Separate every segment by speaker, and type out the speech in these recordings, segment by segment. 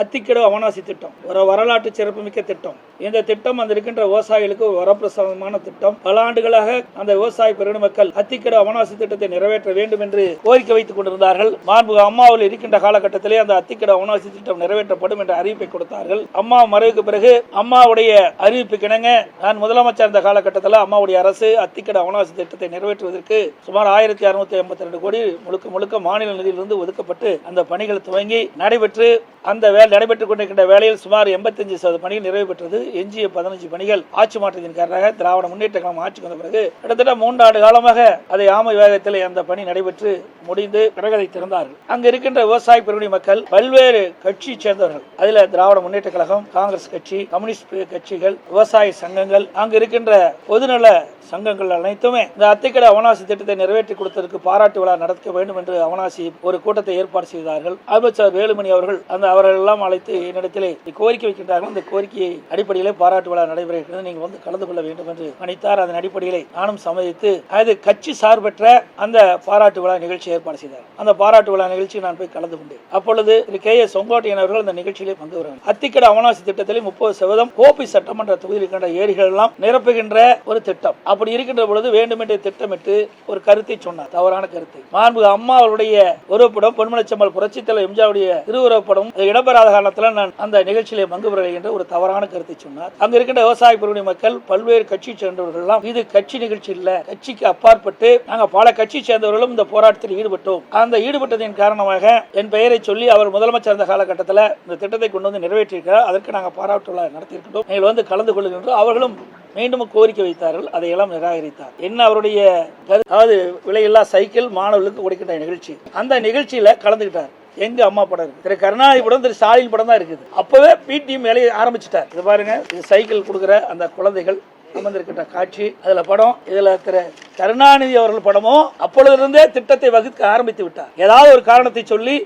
Speaker 1: அத்திக்கடவு அவனாசி திட்டம் ஒரு வரலாற்று சிறப்புமிக்க திட்டம். இந்த திட்டம் அந்த இருக்கின்ற விவசாயிகளுக்கு வரப்பிரசாதமான திட்டம். பல ஆண்டுகளாக அந்த விவசாய பெருமக்கள் அத்திக்கடவு அவனாசி திட்டத்தை நிறைவேற்ற வேண்டும் என்று கோரிக்கை வைத்துக் கொண்டிருந்தார்கள். மாண்பு அம்மாவில் இருக்கின்ற காலகட்டத்திலே அந்த அத்திக்கடவு அவனாசி திட்டம் நிறைவேற்றப்படும் என்ற அறிவிப்பை கொடுத்தார்கள். அம்மா மறைவுக்கு பிறகு அம்மாவுடைய அறிவிப்பு கிணங்க நான் முதலமைச்சர் இந்த காலகட்டத்தில் அம்மாவுடைய அரசு அத்திக்கடவு அவனாசி திட்டத்தை நிறைவேற்றுவதற்கு சுமார் ஆயிரத்தி அறுநூத்தி எண்பத்தி ரெண்டு கோடி முழுக்க முழுக்க மாநில நிதியிலிருந்து ஒதுக்கப்பட்டு அந்த பணிகள் துவங்கி நடைபெற்று அந்த வேலை நடைபெற்றுக் கொண்டிருக்கின்ற வேலையில் சுமார் எண்பத்தஞ்சு சதவீத பணிகள் நிறைவு பெற்றது. எஞ்சிய பதினஞ்சு பணிகள் ஆட்சி மாற்றத்தின் காரணமாக திராவிட முன்னேற்ற கழகம் ஆட்சிக்கு வந்த பிறகு கிட்டத்தட்ட மூன்றாண்டு காலமாக அதை ஆமை வேகத்தில் அந்த பணி நடைபெற்று முடிந்து பிறகதை திறந்தார்கள். அங்கு இருக்கின்ற விவசாய பெருமணி மக்கள் பல்வேறு கட்சியை சேர்ந்தவர்கள். அதில் திராவிட முன்னேற்ற கழகம் காங்கிரஸ் கட்சி கம்யூனிஸ்ட் கட்சிகள் விவசாய சங்கங்கள் அங்கு இருக்கின்ற பொதுநல சங்கங்கள் அனைத்துமே இந்த அத்திக்கடை அவனாசி திட்டத்தை நிறைவேற்றி கொடுத்ததற்கு பாராட்டு விழா நடத்த வேண்டும் என்று அவனாசி ஒரு கூட்டத்தை ஏற்பாடு செய்தார்கள். அமைச்சர் வேலுமணி அவர்கள் அந்த அவர்கள் எல்லாம் அழைத்து என்னிடத்திலே கோரிக்கை வைக்கின்றார்கள். அந்த கோரிக்கையை அடிப்படையிலே பாராட்டு விழா நடைபெறுகிறது. நீங்கள் வந்து கலந்து கொள்ள வேண்டும் என்று பணித்தார் அதன் அடிப்படையிலே நானும் சம்மதித்து அது கட்சி சார்பற்ற அந்த பாராட்டு விழா நிகழ்ச்சி ஏற்பாடு செய்தார். அந்த பாராட்டு விழா நிகழ்ச்சியில் நான் போய் கலந்து கொண்டேன். அப்பொழுது திரு கே எஸ் செங்கோட்டையன் அவர்கள் அந்த நிகழ்ச்சியிலே பங்கு வருவாங்க அத்திக்கட அவனாசி திட்டத்திலே முப்பது சதவீதம் கோபி சட்டமன்ற தொகுதியில் இருக்கின்ற ஏரிகள் எல்லாம் நிரப்புகின்ற ஒரு திட்டம். அப்படி இருக்கின்ற பொழுது வேண்டுமென்றே திட்டமிட்டு ஒரு கருத்தை சொன்னார். தவறான கருத்தை. மாண்பு அம்மா அவருடைய உருவப்படம் பொன்மனச்சம்மல் புரட்சித் தலைவர் எம்ஜிஆருடைய திருவுருவப்படம் அது இடம்பெறாத காலத்தில் நான் அந்த நிகழ்ச்சியிலே பங்கு பெற ஒரு தவறான கருத்தை சொன்னார். அங்க இருக்கின்ற விவசாய பிரிவினை மக்கள் பல்வேறு கட்சி சேர்ந்தவர்கள் எல்லாம் இது கட்சி நிகழ்ச்சி இல்ல கட்சிக்கு அப்பாற்பட்டு நாங்க பல கட்சி சேர்ந்தவர்களும் இந்த போராட்டத்தில் ஈடுபட்டோம். அந்த ஈடுபட்டதின் காரணமாக என் பெயரை சொல்லி அவர் முதலமைச்சர் இருந்த காலகட்டத்தில் இந்த திட்டத்தை கொண்டு வந்து நிறைவேற்றியிருக்கிறார். அதற்கு நாங்கள் பாராட்டு நடத்தியிருக்கிறோம் நீங்கள் வந்து கலந்து கொள்ளுகின்றோம் அவர்களும் மீண்டும் கோரிக்கை வைத்தார்கள். அதையெல்லாம் நிராகரித்தார். என்ன அவருடைய அதாவது விலையில்லா சைக்கிள் மாணவர்களுக்கு கொடுக்கின்ற நிகழ்ச்சி. அந்த நிகழ்ச்சியில கலந்துக்கிட்டார் எங்க அம்மா படம் இருக்கு? திரு கருணாநிதி படம் திரு ஸ்டாலின் படம் தான் இருக்குது. அப்பவே பிடிஎம் வேலையை ஆரம்பிச்சிட்டார். இது பாருங்க இது சைக்கிள் கொடுக்குற அந்த குழந்தைகள் அமர்ந்திருக்கின்ற காட்சி அதுல படம் இதுல திரு கருணாநிதி அவர்கள் படமும் அப்பொழுதிருந்தே திட்டத்தை வகுக்க ஆரம்பித்து விட்டார். ஏதாவது ஒரு காரணத்தை சொல்லி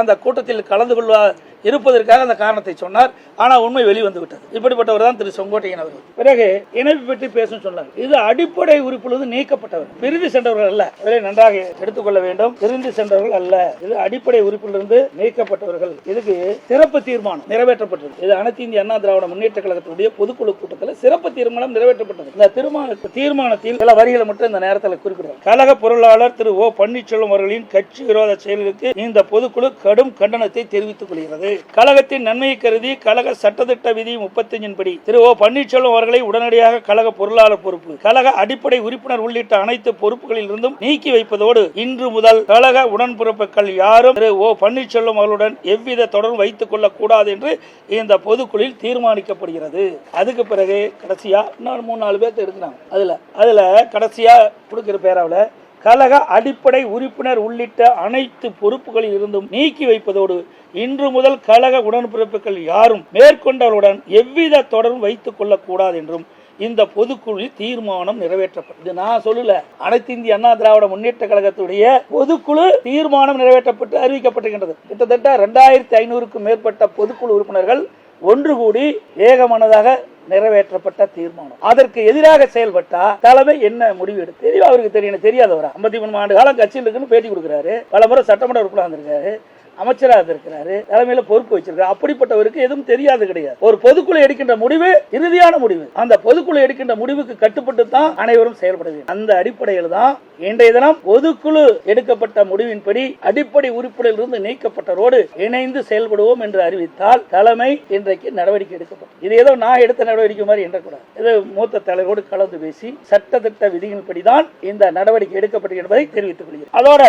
Speaker 1: அந்த கூட்டத்தில் கலந்து கொள்வார் இருப்பதற்காக அந்த காரணத்தை சொன்னார். ஆனால் உண்மை வெளிவந்து விட்டது இப்படிப்பட்டவர் தான் திரு செங்கோட்டையன் அவர்கள். பிறகு இணைப்பு பற்றி பேசும் சொன்னார். இது அடிப்படை உறுப்பிலிருந்து நீக்கப்பட்டவர். பிரிந்து சென்றவர்கள் அல்ல. இதை நன்றாக எடுத்துக்கொள்ள வேண்டும். பிரிந்து சென்றவர்கள் அல்ல. இது அடிப்படை உறுப்பிலிருந்து நீக்கப்பட்டவர்கள். இதுக்கு சிறப்பு தீர்மானம் நிறைவேற்றப்பட்டது. இது அனைத்து இந்திய அண்ணா திராவிட முன்னேற்ற கழகத்துடைய பொதுக்குழு கூட்டத்தில் சிறப்பு தீர்மானம் நிறைவேற்றப்பட்டது. இந்த தீர்மான தீர்மானத்தில் சில வரிகளை மட்டும் இந்த நேரத்தில் குறிப்பிடுவார் கழக பொருளாளர் திரு ஓ பன்னீர்செல்வம் அவர்களின் கட்சி விரோத செயல்களுக்கு இந்த பொதுக்குழு கடும் கண்டனத்தை தெரிவித்துக் கொள்கிறது. கழகத்தின் நன்மையை கருதி கழக சட்டத்திட்ட விதி முப்பத்தஞ்சின் படி திரு ஓ பன்னீர்செல்வம் அவர்களை உடனடியாக கழக பொருளாளர் பொறுப்பு. கழக அடிப்படை உறுப்பினர் உள்ளிட்ட அனைத்து பொறுப்புகளில் இருந்தும் நீக்கி வைப்பதோடு இன்று முதல் கழக உடன்பிறப்புகள் யாரும் திரு ஓ பன்னீர்செல்வம் அவர்களுடன் எவ்வித தொடர்பு வைத்துக் கொள்ளக் கூடாது என்று இந்த பொதுக்குழுவில் தீர்மானிக்கப்படுகிறது. அதுக்கு பிறகு கடைசியா இன்னொரு மூணு நாலு பேர்த்த இருக்கிறாங்க அதுல அதுல கடைசியா கொடுக்கிற பேராவில் கழக அடிப்படை உறுப்பினர் உள்ளிட்ட அனைத்து பொறுப்புகளில் இருந்தும் நீக்கி வைப்பதோடு இன்று முதல் கழக உடன்பிறப்புகள் யாரும் மேற்கொண்டவருடன் எவ்வித தொடர்பும் வைத்துக் கொள்ளக்கூடாது என்றும் இந்த பொதுக்குழு தீர்மானம் நிறைவேற்றப்பட்டது இது நான் சொல்லல. அனைத்து இந்திய அண்ணா திராவிட முன்னேற்ற கழகத்துடைய பொதுக்குழு தீர்மானம் நிறைவேற்றப்பட்டு அறிவிக்கப்பட்டிருக்கின்றது. கிட்டத்தட்ட ரெண்டாயிரத்தி ஐநூறுக்கும் மேற்பட்ட பொதுக்குழு உறுப்பினர்கள் ஒன்று கூடி ஏகமனதாக நிறைவேற்றப்பட்ட தீர்மானம். அதற்கு எதிராக செயல்பட்டா தலைமை என்ன முடிவு எடுத்து தெரியும் அவருக்கு தெரியும் தெரியாதவரா? ஐம்பத்தி மூணு ஆண்டு காலம் கட்சியில் இருக்குன்னு பேட்டி கொடுக்குறாரு. பல முறை சட்டமன்ற உறுப்பினர் வந்திருக்காரு அமைச்சராக இருக்கிறாரு தலைமையில பொறுப்பு வச்சிருக்காரு அப்படிப்பட்டவருக்கு எதுவும் தெரியாது கிடையாது. ஒரு பொதுக்குழு எடுக்கின்ற முடிவு இறுதியான முடிவு. அந்த பொதுக்குழு எடுக்கின்ற முடிவுக்கு கட்டுப்பட்டு தான் அனைவரும் செயல்பட வேண்டும். அந்த அடிப்படையில் தான் இன்றைய தினம் பொதுக்குழு எடுக்கப்பட்ட முடிவின்படி அடிப்படை உறுப்பினரிலிருந்து இருந்து இணைந்து செயல்படுவோம் என்று அறிவித்தால் தலைமை இன்றைக்கு நடவடிக்கை எடுக்கப்படும். இது ஏதோ நான் எடுத்த நடவடிக்கை மாதிரி எண்ணக்கூடாது இது மூத்த தலைவரோடு கலந்து பேசி சட்டத்திட்ட விதிகளின்படி தான் இந்த நடவடிக்கை எடுக்கப்பட்டது என்பதை தெரிவித்துக் கொள்கிறேன். அதோட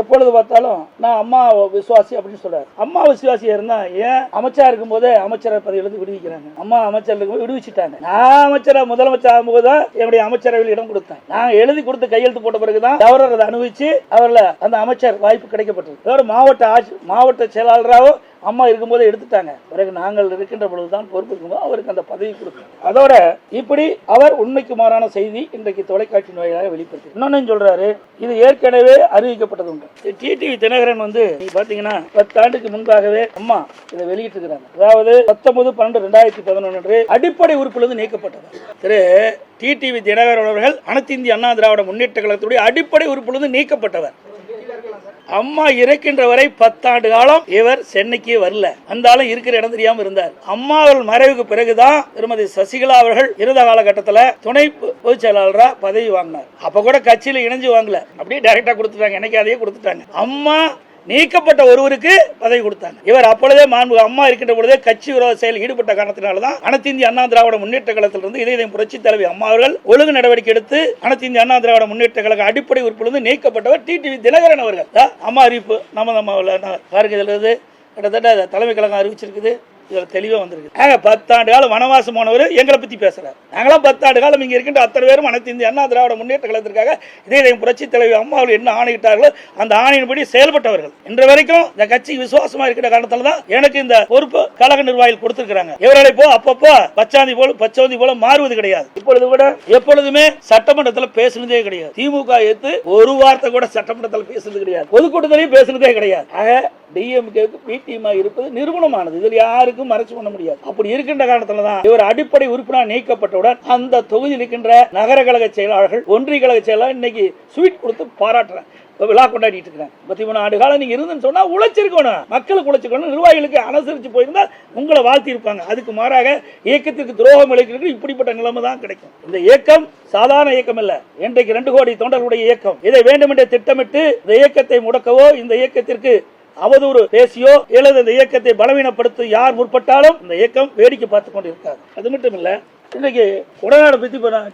Speaker 1: எப்பொழுது பார்த்தாலும் நான் அம்மா விசுவாச அப்படின்னு சொல்றாரு. அம்மா விசுவாசியா இருந்தா ஏன் அமைச்சா இருக்கும் போதே அமைச்சர் பதவியிலிருந்து விடுவிக்கிறாங்க. அம்மா அமைச்சர் இருக்கும் விடுவிச்சுட்டாங்க. நான் அமைச்சரா முதலமைச்சர் ஆகும்போது தான் என்னுடைய அமைச்சரவையில் இடம் கொடுத்தேன். நான் எழுதி கொடுத்து கையெழுத்து போட்ட பிறகுதான் கவர்னர் அதை அனுபவிச்சு அவர்ல அந்த அமைச்சர் வாய்ப்பு கிடைக்கப்பட்டது. மாவட்ட ஆட்சி மாவட்ட செயலாளராக அம்மா இருக்கும்போது எடுத்துட்டாங்க. பிறகு நாங்கள் இருக்கின்ற பொழுதுதான் பொறுப்பு இருக்கும்போது அவருக்கு அந்த பதவி கொடுக்கும் அதோட இப்படி அவர் உண்மைக்கு மாறான செய்தி இன்றைக்கு தொலைக்காட்சி வாயிலாக வெளிப்படுத்தி இன்னொன்னு சொல்றாரு இது ஏற்கனவே அறிவிக்கப்பட்டது உண்டு டிடிவி தினகரன் வந்து நீங்க பாத்தீங்கன்னா பத்தாண்டுக்கு முன்பாகவே அம்மா இதை வெளியிட்டிருக்கிறாங்க. அதாவது பத்தொன்பது பன்னெண்டு ரெண்டாயிரத்தி பதினொன்று அன்று அடிப்படை உறுப்பிலிருந்து நீக்கப்பட்டது. திரு டிடிவி தினகரன் அவர்கள் அனைத்து இந்திய அண்ணா திராவிட முன்னேற்ற கழகத்துடைய அடிப்படை உறுப்பிலிருந்து நீக்கப்பட்டவர். அம்மா இறக்கின்ற வரை பத்தாண்டு காலம் இவர் சென்னைக்கு வரல. அந்தாலும் இருக்கிற இடம் தெரியாம இருந்தார். அம்மா அவர்கள் மறைவுக்கு பிறகுதான் திருமதி சசிகலா அவர்கள் இருந்த காலகட்டத்தில் துணை பொதுச் செயலாளராக பதவி வாங்கினார். அப்ப கூட கட்சியில் இணைஞ்சு வாங்கல. அப்படியே டைரக்டா கொடுத்துட்டாங்க. எனக்கு அதையே கொடுத்துட்டாங்க. அம்மா நீக்கப்பட்ட ஒருவருக்கு பதவி கொடுத்தாங்க. இவர் அப்பொழுதே மாண்பு அம்மா இருக்கின்ற பொழுதே கட்சி விரோத செயல் ஈடுபட்ட காரணத்தினால்தான் அனைத்து இந்திய அண்ணா திராவிட முன்னேற்ற கழகத்திலிருந்து இதயம் புரட்சி தலைவி அம்மா அவர்கள் ஒழுங்கு நடவடிக்கை எடுத்து அனைத்து இந்திய அண்ணா திராவிட முன்னேற்ற கழக அடிப்படை உறுப்பிலிருந்து நீக்கப்பட்டவர் டிடிவி தினகரன் அவர்கள். அம்மா அறிவிப்பு நம்ம நம்ம பாருங்க இதில் இருந்து கிட்டத்தட்ட தலைமை கழகம் அறிவிச்சிருக்குது. இதில் தெளிவாக வந்திருக்கு. ஆக பத்தாண்டு காலம் வனவாசம் போனவர் எங்களை பற்றி பேசுகிறார் நாங்களாம் பத்தாண்டு காலம் இங்கே இருக்கின்ற அத்தனை பேரும் அனைத்து இந்திய அண்ணா திராவிட முன்னேற்ற கழகத்திற்காக இதே புரட்சி தலைவி அம்மா என்ன ஆணையிட்டார்களோ அந்த ஆணையின்படி செயல்பட்டவர்கள். இன்று வரைக்கும் இந்த கட்சி விசுவாசமா இருக்கிற காரணத்தில் தான் எனக்கு இந்த பொறுப்பு கழக நிர்வாகிகள் கொடுத்துருக்காங்க இவர்களை போ அப்பப்போ பச்சாந்தி போல பச்சோந்தி போல மாறுவது கிடையாது. இப்பொழுது கூட எப்பொழுதுமே சட்டமன்றத்தில் பேசுனதே கிடையாது. திமுக எடுத்து ஒரு வார்த்தை கூட சட்டமன்றத்தில் பேசுனது கிடையாது. பொதுக்கூட்டத்திலையும் பேசுனதே கிடையாது. ஆக டிஎம்கேக்கு பிடிஎம் இருப்பது நிறுவனமானது. இதில் யாருக்கும் மறைச்சு பண்ண முடியாது. அப்படி இருக்கின்ற காரணத்துல தான் இவர் அடிப்படை உறுப்பினர் நீக்கப்பட்டவுடன் அந்த தொகுதியில் இருக்கின்ற நகர கழக செயலாளர்கள் ஒன்றிய கழக செயலாளர் இன்னைக்கு ஸ்வீட் கொடுத்து பாராட்டுறேன் விழா கொண்டாடிட்டு இருக்கிறேன் பத்தி மூணு ஆண்டு காலம் நீங்க இருந்துன்னு சொன்னா உழைச்சிருக்கணும். மக்களுக்கு உழைச்சிருக்கணும். நிர்வாகிகளுக்கு அனுசரிச்சு போயிருந்தா உங்களை வாழ்த்தி இருப்பாங்க அதுக்கு மாறாக இயக்கத்திற்கு துரோகம் இழைக்கிறது இப்படிப்பட்ட நிலைமை தான் கிடைக்கும். இந்த இயக்கம் சாதாரண இயக்கம் இல்ல. இன்றைக்கு ரெண்டு கோடி தொண்டர்களுடைய இயக்கம். இதை வேண்டுமென்றே திட்டமிட்டு இந்த இயக்கத்தை முடக்கவோ இந்த இயக்கத்திற்கு அவதூறு பேசியோ அல்லது இந்த இயக்கத்தை பலவீனப்படுத்த யார் முற்பட்டாலும் இந்த இயக்கம் வேடிக்கை பார்த்து கொண்டு அது மட்டும் இல்ல இன்னைக்கு உடனாடு பத்தி நான்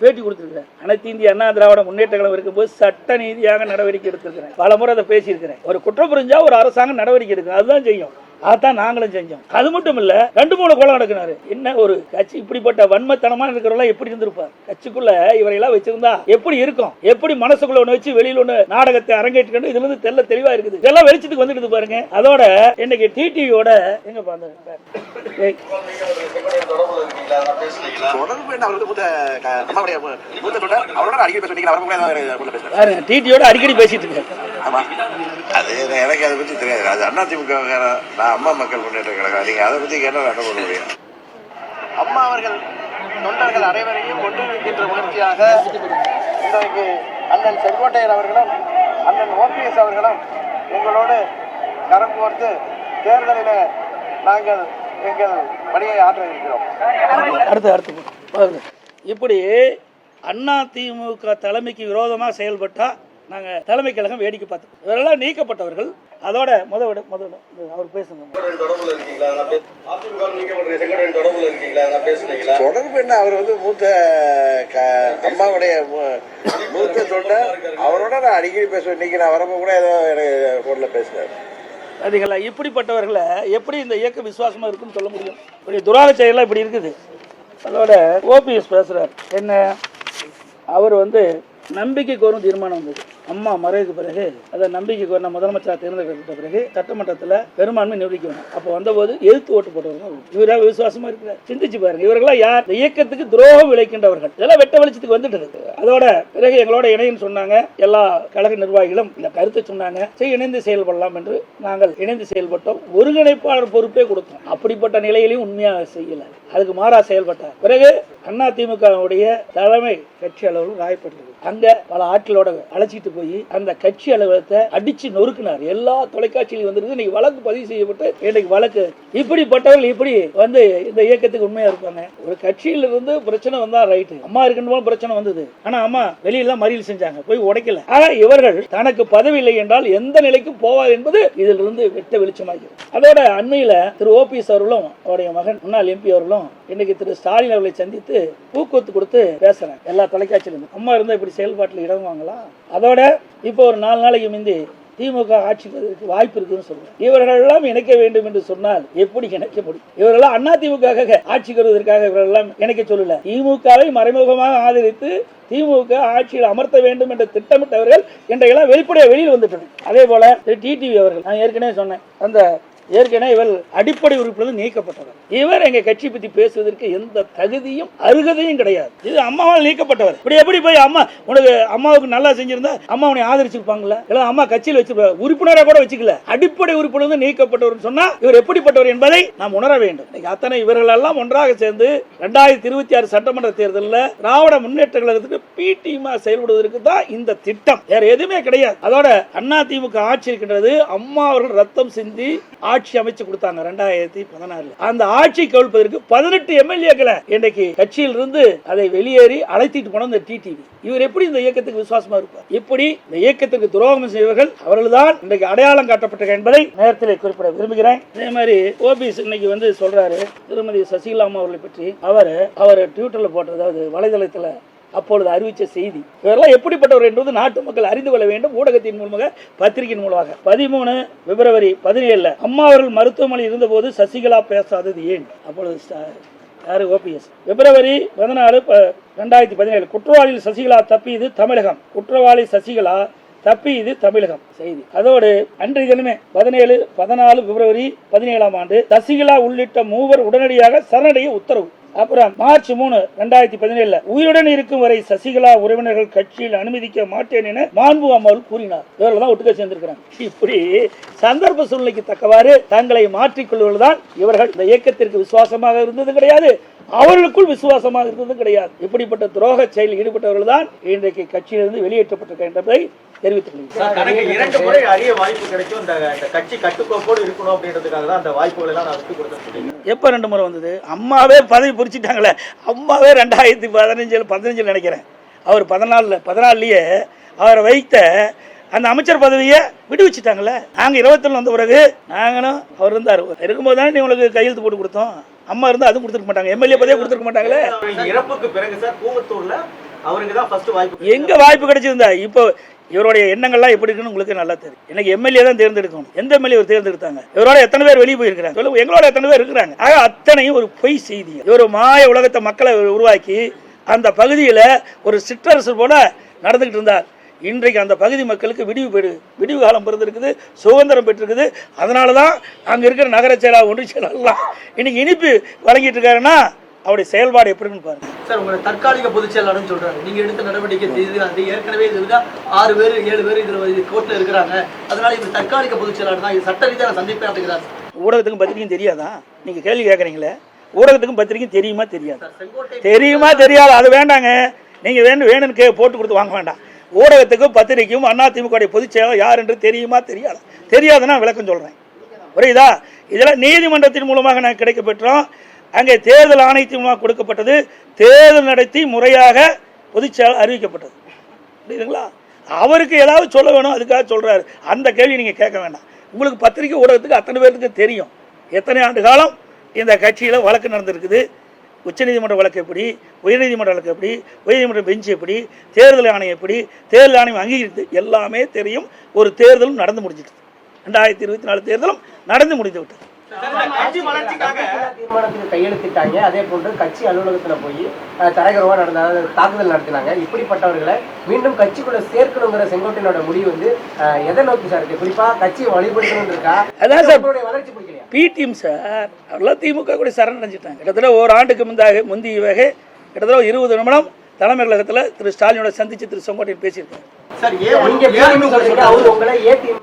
Speaker 1: பேட்டி கொடுத்திருக்கிறேன். அனைத்து இந்திய அண்ணா திராவிட முன்னேற்ற கழகம் இருக்கும்போது சட்ட நீதியாக நடவடிக்கை எடுத்திருக்கிறேன். பல முறை அதை பேசியிருக்கிறேன். ஒரு குற்றம் புரிஞ்சா ஒரு அரசாங்கம் நடவடிக்கை எடுக்கும். அதுதான் செய்யும். அதான் நாங்களும் செஞ்சோம். அது மட்டும் இல்ல ரெண்டு மூணு கொலை நடக்கினாரு. என்ன ஒரு கட்சி இப்படிப்பட்ட வன்மத்தனமா இருக்கிறவங்க எப்படி இருந்திருப்பார்? கட்சிக்குள்ள இவரையெல்லாம் வச்சிருந்தா எப்படி இருக்கும்? எப்படி மனசுக்குள்ள ஒண்ணு வச்சு வெளியில ஒண்ணு நாடகத்தை அரங்கேற்றிக்கணும் இதுல இருந்து தெல்ல தெளிவா இருக்குது? இதெல்லாம் வெளிச்சத்துக்கு வந்துட்டு பாருங்க. அதோட இன்னைக்கு டிடிவியோட எங்க பாருங்க
Speaker 2: தொடர்பு தொண்டர் அவரோட அடிக்கடி பேசுறீங்க
Speaker 1: பாருங்க டிடியோட அடிக்கடி பேசிட்டு இருக்கேன்
Speaker 2: ஆமா. அது எனக்கு அதை பத்தி தெரியாது. அது அண்ணா திமுக நான் அம்மா மக்கள் முன்னேற்ற கழகம். நீங்க அதை பத்தி கேட்டா என்ன பண்ண முடியும் அம்மா அவர்கள் தொண்டர்கள் அனைவரையும் ஒன்றிணைக்கின்ற முயற்சியாக இன்றைக்கு அண்ணன் செங்கோட்டையன் அவர்களும் அண்ணன் ஓபிஎஸ் அவர்களும் எங்களோடு கரம் கோர்த்து தேர்தலில் நாங்கள் எங்கள் பணியை ஆற்ற இருக்கிறோம்.
Speaker 1: அடுத்து அடுத்து இப்படி அண்ணா திமுக தலைமைக்கு விரோதமாக செயல்பட்டா நாங்க தலைமை கழகம் வேடிக்கை பார்த்தோம் இவரெல்லாம் நீக்கப்பட்டவர்கள். அதோட முத விட முத அவர் பேசுங்க.
Speaker 2: தொடர்பு என்ன? அவர் வந்து மூத்த அம்மாவுடைய மூத்த தொண்டர். அவரோட நான் அடிக்கடி பேசுவேன். இன்னைக்கு நான் வரப்போ கூட ஏதோ எனக்கு ஃபோனில் பேசினார்
Speaker 1: அதுங்களா இப்படிப்பட்டவர்களை எப்படி இந்த இயக்க விசுவாசமா இருக்குன்னு சொல்ல முடியும்? இப்படி துராக செயலாம் இப்படி இருக்குது. அதோட ஓபிஎஸ் பேசுகிறார் என்ன? அவர் வந்து நம்பிக்கை கோரும் தீர்மானம் வந்தது. அம்மா மறைவுக்கு பிறகு அதை நம்பிக்கை கோரின முதலமைச்சராக தேர்ந்தெடுக்கப்பட்ட பிறகு சட்டமன்றத்தில் பெரும்பான்மை நிரூபிக்கணும் அப்போ வந்தபோது எதிர்த்து ஓட்டு போட்டவர்கள் இவராக விசுவாசமா இருக்கிறார். சிந்திச்சு பாருங்க. இவர்களாம் யார்? இந்த இயக்கத்துக்கு துரோகம் விளைக்கின்றவர்கள். இதெல்லாம் வெட்ட வெளிச்சத்துக்கு வந்துட்டு அதோட பிறகு எங்களோட இணையன்னு சொன்னாங்க. எல்லா கழக நிர்வாகிகளும் இந்த கருத்தை சொன்னாங்க. சரி இணைந்து செயல்படலாம் என்று நாங்கள் இணைந்து செயல்பட்டோம். ஒருங்கிணைப்பாளர் பொறுப்பே கொடுத்தோம். அப்படிப்பட்ட நிலையிலையும் உண்மையாக செய்யலை. அதுக்கு மாறா செயல்பட்டார். பிறகு அண்ணா திமுகவுடைய தலைமை கட்சி அலுவலகம் காயப்பட்டது அங்க பல ஆட்களோட அழைச்சிட்டு போய் அந்த கட்சி அலுவலகத்தை அடிச்சு நொறுக்கினார். எல்லா தொலைக்காட்சியிலும் வந்திருக்கு. இன்னைக்கு வழக்கு பதிவு செய்யப்பட்டு இன்னைக்கு வழக்கு. இப்படிப்பட்டவர்கள் இப்படி வந்து இந்த இயக்கத்துக்கு உண்மையா இருப்பாங்க. ஒரு கட்சியில இருந்து பிரச்சனை வந்தா ரைட்டு. அம்மா இருக்கணும் பிரச்சனை வந்தது. ஆனா அம்மா வெளியில மறியல் செஞ்சாங்க. போய் உடைக்கல. ஆனா இவர்கள் தனக்கு பதவி இல்லை என்றால் எந்த நிலைக்கும் போவார் என்பது இதிலிருந்து வெட்ட வெளிச்சமாகிறது. அதோட அண்மையில திரு ஓபிஎஸ் அவர்களும் அவருடைய மகன் முன்னாள் எம்பி அவர்களும் இன்னைக்கு திரு ஸ்டாலின் அவர்களை சந்தித்து ஊக்குவத்து கொடுத்து பேசுறேன் எல்லா தொலைக்காட்சியிலும் அம்மா இருந்தா இப்படி செயல்பாட்டில் இடம் வாங்கலாம் அதோட இப்போ ஒரு நாலு நாளைக்கு முந்தி திமுக ஆட்சிக்கு வாய்ப்பு இருக்குன்னு சொல்றாங்க. இவர்கள் எல்லாம் இணைக்க வேண்டும் என்று சொன்னால் எப்படி இணைக்க முடியும்? இவரெல்லாம் அண்ணா திமுக ஆட்சிக்கு வருவதற்காக இவரெல்லாம் இணைக்க சொல்லல. திமுகவை மறைமுகமாக ஆதரித்து திமுக ஆட்சியில் அமர்த்த வேண்டும் என்று திட்டமிட்டவர்கள் இன்றையெல்லாம் வெளிப்படையாக வெளியில் வந்துட்டனர் அதே போல டிடிவி அவர்கள் நான் ஏற்கனவே சொன்னேன். அந்த ஏற்கனவே இவர் அடிப்படை உறுப்பிலிருந்து நீக்கப்பட்டவர். இவர் எங்க கட்சி பத்தி பேசுவதற்கு எந்த தகுதியும் அருகதையும் கிடையாது. இது அம்மாவால் நீக்கப்பட்டவர். இப்படி எப்படி போய் அம்மா உனக்கு அம்மாவுக்கு நல்லா செஞ்சிருந்தா அம்மா உன்னை ஆதரிச்சிருப்பாங்களா? இல்ல அம்மா கட்சியில் வச்சிருப்பா உறுப்பினரை கூட வச்சுக்கல. அடிப்படை உறுப்பிலிருந்து நீக்கப்பட்டவர் சொன்னா இவர் எப்படிப்பட்டவர் என்பதை நாம் உணர வேண்டும். அத்தனை இவர்கள் எல்லாம் ஒன்றாக சேர்ந்து ரெண்டாயிரத்தி இருபத்தி ஆறு சட்டமன்ற தேர்தலில் திராவிட முன்னேற்ற கழகத்துக்கு பி டீமா செயல்படுவதற்கு தான் இந்த திட்டம். வேற எதுவுமே கிடையாது. அதோட அண்ணா ஆட்சி இருக்கின்றது. அம்மா அவர்கள் ரத்தம் சிந்தி ஆட்சி அமைச்சு கொடுத்தாங்க ரெண்டாயிரத்தி பதினாறுல. அந்த ஆட்சி கவிழ்ப்பதற்கு பதினெட்டு எம்எல்ஏக்களை இன்றைக்கு கட்சியில் இருந்து அதை வெளியேறி அழைத்திட்டு போன இந்த டிடிவி இவர் எப்படி இந்த இயக்கத்துக்கு விசுவாசமா இருப்பார்? இப்படி இந்த இயக்கத்துக்கு துரோகம் செய்வர்கள் அவர்கள்தான் இன்றைக்கு அடையாளம் காட்டப்பட்டது என்பதை நேரத்தில் குறிப்பிட விரும்புகிறேன். அதே மாதிரி ஓபிஎஸ் இன்னைக்கு வந்து சொல்றாரு திருமதி சசிகலா அம்மா அவர்களை பற்றி. அவர் அவர் ட்விட்டர்ல போட்டது அதாவது வலைதளத்துல அப்பொழுது அறிவித்த செய்தி. இவரெல்லாம் எப்படிப்பட்டவர் என்பது நாட்டு மக்கள் அறிந்து கொள்ள வேண்டும். ஊடகத்தின் மூலமாக பத்திரிகையின் மூலமாக. பதிமூணு பிப்ரவரி பதினேழுல அம்மா அவர்கள் மருத்துவமனையில் இருந்தபோது சசிகலா பேசாதது ஏன்? அப்பொழுது யாரு? ஓபிஎஸ். பிப்ரவரி பதினாலு ப- ரெண்டாயிரத்தி பதினேழு. குற்றவாளியில் சசிகலா தப்பியது தமிழகம். குற்றவாளி சசிகலா தப்பி இது தமிழகம். செய்தி. அதோடு அன்றைய தினமே பதினேழு பதினாலு பிப்ரவரி பதினேழாம் ஆண்டு சசிகலா உள்ளிட்ட மூவர் உடனடியாக சரணடைய உத்தரவு. அப்புறம் மார்ச் மூணு ரெண்டாயிரத்தி பதினேழுல உயிருடன் இருக்கும் வரை சசிகலா உறவினர்கள் கட்சியில் அனுமதிக்க மாட்டேன் என மாண்பு அம்மாள் கூறினார். இவர்கள் தான் ஒட்டுக்க சேர்ந்திருக்கிறாங்க இப்படி சந்தர்ப்ப சூழ்நிலைக்கு தக்கவாறு தங்களை மாற்றிக்கொள்வதுதான் இவர்கள். இந்த இயக்கத்திற்கு விசுவாசமாக இருந்தது கிடையாது அவர்களுக்குள் விசுவாசமாக இருந்தது கிடையாது. இப்படிப்பட்ட துரோக செயலில் ஈடுபட்டவர்கள் தான் இன்றைக்கு கட்சியிலிருந்து வெளியேற்றப்பட்டிருக்கின்றதை என்பதை தெரிவித்துக் கொள்கிறேன்
Speaker 3: சார், தனக்கு இரண்டு முறை அரிய வாய்ப்பு கிடைக்கும். இந்த இந்த கட்சி கட்டுக்கோப்போடு இருக்கணும் அப்படின்றதுக்காக தான் அந்த வாய்ப்புகள் எல்லாம் நான் விட்டு கொடுத்துருக்கேன்
Speaker 1: எப்போ ரெண்டு முறை வந்தது? அம்மாவே பதவி பிரிச்சுட்டாங்களே. அம்மாவே ரெண்டாயிரத்தி பதினஞ்சில் பதினஞ்சில் நினைக்கிறேன். அவர் பதினாலில் பதினாலுலேயே அவரை வைத்த அந்த அமைச்சர் பதவியை விடுவிச்சிட்டாங்களே. நாங்கள் இருபத்தில் வந்த பிறகு நாங்களும் அவர் இருந்தார். இருக்கும்போது தானே நீ உங்களுக்கு கையெழுத்து போட்டு கொடுத்தோம். அம்மா இருந்தால் அதுவும் கொடுத்துருக்க மாட்டாங்க. எம்எல்ஏ பதவியே கொடுத்துருக்க மாட்டாங்களே.
Speaker 3: இறப்புக்கு பிறகு சார் கூவத்தூர்ல அவருக்கு தான் ஃபர்ஸ்ட் வாய்ப்பு
Speaker 1: எங்க வாய்ப்பு கிடைச்சிருந்தா? இப்போ இவருடைய எண்ணங்கள்லாம் எப்படி இருக்குன்னு உங்களுக்கு நல்லா தெரியும். எனக்கு எம்எல்ஏ தான் தேர்ந்தெடுக்கணும். எந்த எம்எல்ஏ ஒரு தேர்ந்தெடுத்தாங்க? இவரோட எத்தனை பேர் வெளியே போயிருக்கிறாங்க? சொல்லுங்க எங்களோட எத்தனை பேர் இருக்கிறாங்க? ஆக அத்தனையும் ஒரு பொய் செய்தி. இவர் மாய உலகத்தை மக்களை உருவாக்கி அந்த பகுதியில் ஒரு சிற்றரசு போல நடந்துகிட்டு இருந்தார். இன்றைக்கு அந்த பகுதி மக்களுக்கு விடிவு பெறு விடிவு காலம் பிறந்திருக்குது சுதந்திரம் பெற்றிருக்குது. அதனால தான் அங்கே இருக்கிற நகர செயலாளர் ஒன்றிய செயலாளர்லாம் இன்னைக்கு இனிப்பு வழங்கிட்டு இருக்காருன்னா அவருடைய செயல்பாடு எப்படின்னு பாருங்க.
Speaker 4: சார் உங்களை தற்காலிக பொதுச் செயலாளர்னு சொல்றாங்க நீங்க எடுத்த நடவடிக்கை இது அது ஏற்கனவே இதுல ஆறு பேர் ஏழு பேர் இதுல இது கோர்ட்ல இருக்கிறாங்க. அதனால இது தற்காலிக பொதுச் செயலாளர் தான். இது சட்ட ரீதியாக சந்திப்பேன் அப்படிங்கிறார்
Speaker 1: ஊடகத்துக்கும் பத்திரிக்கையும் தெரியாதா? நீங்க கேள்வி கேட்குறீங்களே ஊடகத்துக்கும் பத்திரிக்கையும் தெரியுமா தெரியாது? தெரியுமா தெரியாது. அது வேண்டாங்க. நீங்க வேணும் வேணும்னு கே போட்டு கொடுத்து வாங்க வேண்டாம். ஊடகத்துக்கும் பத்திரிக்கையும் அதிமுக பொதுச் செயலாளர் யார் என்று தெரியுமா தெரியாது? தெரியாதுன்னா விளக்கம் சொல்றேன். புரியுதா? இதெல்லாம் நீதிமன்றத்தின் மூலமாக நான் கிடைக்க பெற்றோம் அங்கே தேர்தல் ஆணையத்தின் கொடுக்கப்பட்டது. தேர்தல் நடத்தி முறையாக பொதுச் அறிவிக்கப்பட்டது. புரியுதுங்களா? அவருக்கு ஏதாவது சொல்ல வேணும் அதுக்காக சொல்கிறாரு அந்த கேள்வி நீங்கள் கேட்க வேண்டாம். உங்களுக்கு பத்திரிக்கை ஊடகத்துக்கு அத்தனை பேருக்கு தெரியும். எத்தனை ஆண்டு காலம் இந்த கட்சியில் வழக்கு நடந்திருக்குது? உச்சநீதிமன்ற வழக்கு எப்படி? உயர்நீதிமன்ற வழக்கு எப்படி? உயர்நீதிமன்ற பெஞ்ச் எப்படி? தேர்தல் ஆணையம் எப்படி? தேர்தல் ஆணையம் அங்கீகரித்து எல்லாமே தெரியும். ஒரு தேர்தலும் நடந்து முடிஞ்சிட்டு ரெண்டாயிரத்தி இருபத்தி நாலு தேர்தலும் நடந்து முடிந்து விட்டது.
Speaker 5: தீர்மானத்துக்கு கையெழுத்திட்டாங்க. அதே போன்று கட்சி அலுவலகத்துல போய் தரகரவா நடந்த அதாவது தாக்குதல் நடத்தினாங்க. இப்படிப்பட்டவர்களை மீண்டும் கட்சிக்குள்ள சேர்க்கணுங்கிற செங்கோட்டையனோட முடிவு வந்து எதை நோக்கி சார் இருக்கு? குறிப்பா கட்சியை வழிபடுத்தணும் இருக்கா?
Speaker 1: அதான் சார்.
Speaker 5: வளர்ச்சி பிடிக்கலையா
Speaker 1: பிடிஎம் சார் அவரெல்லாம் திமுக கூட சரணடைஞ்சிட்டாங்க. கிட்டத்தட்ட ஒரு ஆண்டுக்கு முந்தாக முந்தைய வகை கிட்டத்தட்ட இருபது நிமிடம் தலைமை கழகத்தில் திரு ஸ்டாலினோட சந்திச்சு திரு செங்கோட்டையன் பேசியிருக்காரு.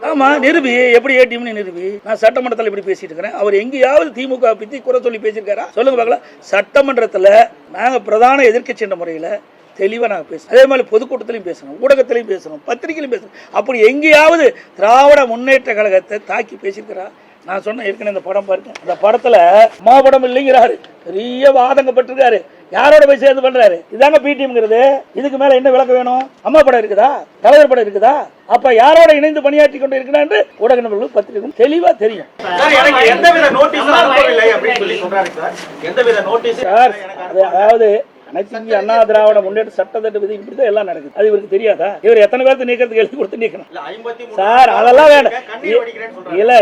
Speaker 1: ஆமா நிரூபி எப்படி ஏடிஎம்னு நிரூபி? நான் சட்டமன்றத்தில் இப்படி பேசிட்டு இருக்கிறேன். அவர் எங்கேயாவது திமுக பத்தி குறை சொல்லி பேசியிருக்காரா? சொல்லுங்க பார்க்கலாம். சட்டமன்றத்தில் நாங்க பிரதான எதிர்க்கட்சி என்ற முறையில் தெளிவாக நாங்கள் பேசுறோம் அதே மாதிரி பொதுக்கூட்டத்திலையும் பேசணும் ஊடகத்திலையும் பேசணும் பத்திரிகையிலையும் பேசணும். அப்படி எங்கேயாவது திராவிட முன்னேற்ற கழகத்தை தாக்கி பேசியிருக்கிறா நான் சொன்ன ஏற்கனவே இந்த படம் பாருங்க. அந்த படத்துல அம்மா படம் இல்லைங்கிறாரு. பெரிய வாதங்கப்பட்டிருக்காரு யாரோட போய் சேர்ந்து பண்றாரு? இதாங்க பிடிஎம்ங்கிறது இதுக்கு மேல என்ன விளக்கம் வேணும்? அம்மா படம் இருக்குதா? தலைவர் படம் இருக்குதா? அப்ப யாரோட இணைந்து பணியாற்றி கொண்டு இருக்கிறான் என்று ஊடக நண்பர்களும் பத்திரிகையும் தெளிவா தெரியும்.
Speaker 3: சார்
Speaker 1: அதாவது அனைத்து இந்திய அண்ணா திராவிட முன்னேற்ற சட்டத்திட்ட விதி இப்படிதான் எல்லாம் நடக்குது. அது இவருக்கு தெரியாதா? இவர் எத்தனை பேர்த்து நீக்கிறதுக்கு எழுதி கொடுத்து நீக்கணும்? சார் அதெல்லாம் வேணும். இல்ல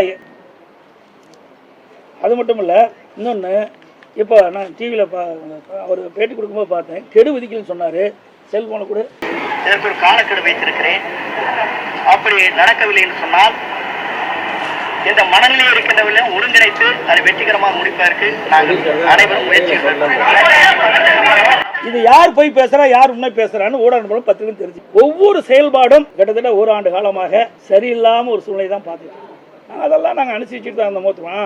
Speaker 1: அது மட்டும் இல்ல இன்னொன்னு இப்போ நான் டிவியில் பா அவர் பேட்டி கொடுக்கும்போது பார்த்தேன். கெடு விதிக்கலன்னு சொன்னாரு. செல்போனை கூட.
Speaker 6: இதற்கு ஒரு காலக்கெடு வைத்திருக்கிறேன். அப்படி நடக்கவில்லை என்று சொன்னால் இந்த மனநிலை இருக்கின்றவர்களை ஒருங்கிணைத்து அதை வெற்றிகரமாக முடிப்பதற்கு நாங்கள் அனைவரும் முயற்சி
Speaker 1: இது யார் போய் பேசுறா யார் உண்மை பேசுறான்னு ஊடக நண்பர்களும் பத்திரிகை தெரிஞ்சு. ஒவ்வொரு செயல்பாடும் கிட்டத்தட்ட ஒரு ஆண்டு காலமாக சரியில்லாம ஒரு சூழ்நிலை தான் பார்த்துட்டு இருக்கோம். அதெல்லாம் நாங்கள் அனுசரிச்சுட்டு தான் இருந்த போதுமா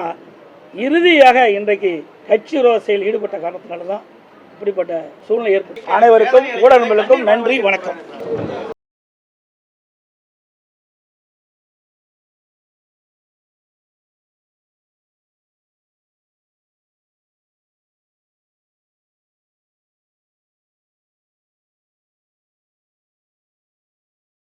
Speaker 1: இறுதியாக இன்றைக்கு கட்சி ரோசையில் ஈடுபட்ட காரணத்தினால தான் இப்படிப்பட்ட சூழ்நிலை ஏற்பட்டு அனைவருக்கும் ஊடகங்களுக்கும் நன்றி வணக்கம்.